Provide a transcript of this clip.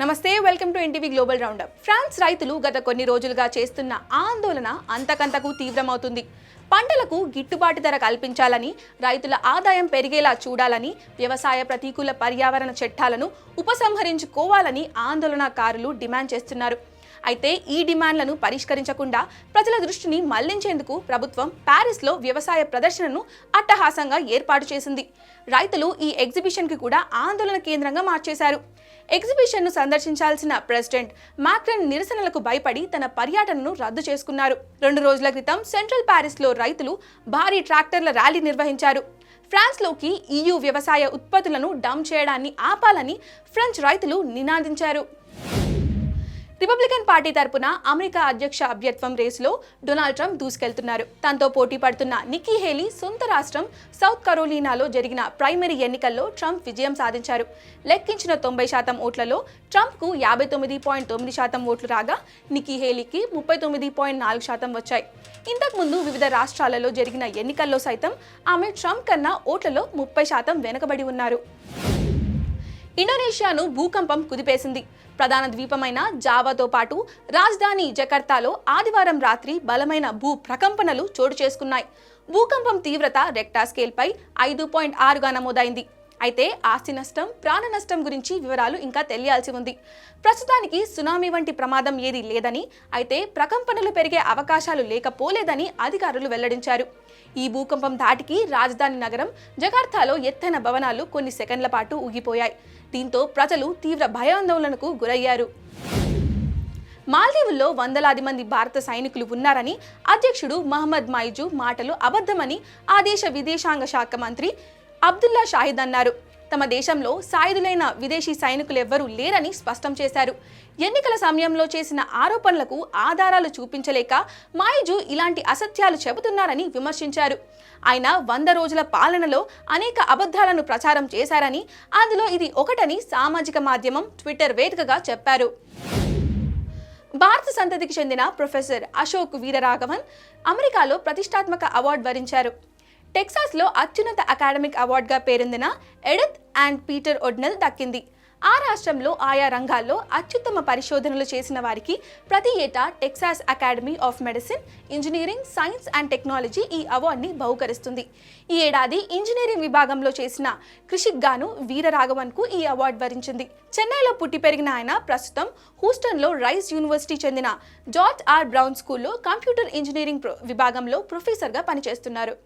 నమస్తే welcome to NTV global roundup. France రైతులు గత కొన్ని రోజులుగా చేస్తున్న ఆందోళన అంతకంతకు తీవ్రమవుతుంది. పంటలకు గిట్టుబాటు ధర కల్పించాలని రైతుల ఆదాయం పెరిగేలా చూడాలని వ్యవసాయ ప్రతికూల పర్యావరణ చట్టాలను ఉపసంహరించుకోవాలని ఆందోళనకారులు డిమాండ్ చేస్తున్నారు. అయితే ఈ డిమాండ్లను పరిష్కరించకుండా ప్రజల దృష్టిని మళ్ళించేందుకు ప్రభుత్వం ప్యారిస్లో వ్యవసాయ ప్రదర్శనను అట్టహాసంగా ఏర్పాటు చేసింది. రైతులు ఈ ఎగ్జిబిషన్కి కూడా ఆందోళన కేంద్రంగా మార్చేశారు. ఎగ్జిబిషన్ను సందర్శించాల్సిన ప్రెసిడెంట్ మాక్రన్ నిరసనలకు భయపడి తన పర్యటనను రద్దు చేసుకున్నారు. రెండు రోజుల క్రితం సెంట్రల్ ప్యారిస్లో రైతులు భారీ ట్రాక్టర్ల ర్యాలీ నిర్వహించారు. ఫ్రాన్స్లోకి ఈయూ వ్యవసాయ ఉత్పత్తులను డంప్ చేయడాన్ని ఆపాలని ఫ్రెంచ్ రైతులు నినాదించారు. రిపబ్లికన్ పార్టీ తరపున అమెరికా అధ్యక్ష అభ్యర్థం రేసులో డొనాల్డ్ ట్రంప్ దూసుకెళ్తున్నారు. తనతో పోటీ పడుతున్న నిక్కీ హేలీ సొంత రాష్ట్రం సౌత్ కరోలినాలో జరిగిన ప్రైమరీ ఎన్నికల్లో ట్రంప్ విజయం సాధించారు. లెక్కించిన తొంభై శాతం ఓట్లలో ట్రంప్కు యాభై తొమ్మిది పాయింట్ తొమ్మిది శాతం ఓట్లు రాగా నిక్కీ హేలీకి ముప్పై తొమ్మిది పాయింట్ నాలుగు శాతం వచ్చాయి. ఇంతకుముందు వివిధ రాష్ట్రాలలో జరిగిన ఎన్నికల్లో సైతం ఆమె ట్రంప్ కన్నా ఓట్లలో ముప్పై శాతం వెనుకబడి ఉన్నారు. ఇండోనేషియాను భూకంపం కుదిపేసింది. ప్రధాన ద్వీపమైన జావాతో పాటు రాజధాని జకర్తాలో ఆదివారం రాత్రి బలమైన భూ ప్రకంపనలు చోటు చేసుకున్నాయి. భూకంపం తీవ్రత రెక్టా స్కేల్పై ఐదు పాయింట్ ఆరుగా నమోదైంది. అయితే ఆస్తి నష్టం ప్రాణ నష్టం గురించి వివరాలు ఇంకా తెలియాల్సి ఉంది. ప్రస్తుతానికి సునామీ వంటి ప్రమాదం ఏదీ లేదని అయితే ప్రకంపనలు పెరిగే అవకాశాలు లేకపోలేదని అధికారులు వెల్లడించారు. ఈ భూకంపం ధాటికి రాజధాని నగరం జకార్తాలో ఎత్తైన భవనాలు కొన్ని సెకండ్ల పాటు ఊగిపోయాయి. దీంతో ప్రజలు తీవ్ర భయాందోళనకు గురయ్యారు. మాల్దీవుల్లో వందలాది మంది భారత సైనికులు ఉన్నారని అధ్యక్షుడు మహమ్మద్ మైజు మాటలు అబద్ధమని ఆ దేశ విదేశాంగ శాఖ మంత్రి అబ్దుల్లా షాహిద్ అన్నారు. తమ దేశంలో సాయుధులైన విదేశీ సైనికులెవ్వరూ లేరని స్పష్టం చేశారు. ఎన్నికల సమయంలో చేసిన ఆరోపణలకు ఆధారాలు చూపించలేక మాయిజు ఇలాంటి అసత్యాలు చెబుతున్నారని విమర్శించారు. ఆయన వంద రోజుల పాలనలో అనేక అబద్ధాలను ప్రచారం చేశారని అందులో ఇది ఒకటని సామాజిక మాధ్యమం ట్విట్టర్ వేదికగా చెప్పారు. భారత సంతతికి చెందిన ప్రొఫెసర్ అశోక్ వీరరాఘవన్ అమెరికాలో ప్రతిష్టాత్మక అవార్డు వరించారు. టెక్సాస్లో అత్యున్నత అకాడమిక్ అవార్డుగా పేరొందిన ఎడత్ అండ్ పీటర్ ఒడ్నెల్ దక్కింది. ఆ రాష్ట్రంలో ఆయా రంగాల్లో అత్యుత్తమ పరిశోధనలు చేసిన వారికి ప్రతి ఏటా Texas academy of medicine engineering science and technology ఈ అవార్డుని బహుకరిస్తుంది. ఈ ఏడాది ఇంజనీరింగ్ విభాగంలో చేసిన కృషికి గాను వీరరాఘవన్కు ఈ అవార్డు వరించింది. చెన్నైలో పుట్టి పెరిగిన ఆయన ప్రస్తుతం హూస్టన్లో రైస్ యూనివర్సిటీ చెందిన జార్జ్ ఆర్ బ్రౌన్ స్కూల్లో కంప్యూటర్ ఇంజనీరింగ్ ప్రొ- విభాగంలో ప్రొఫెసర్గా పనిచేస్తున్నారు.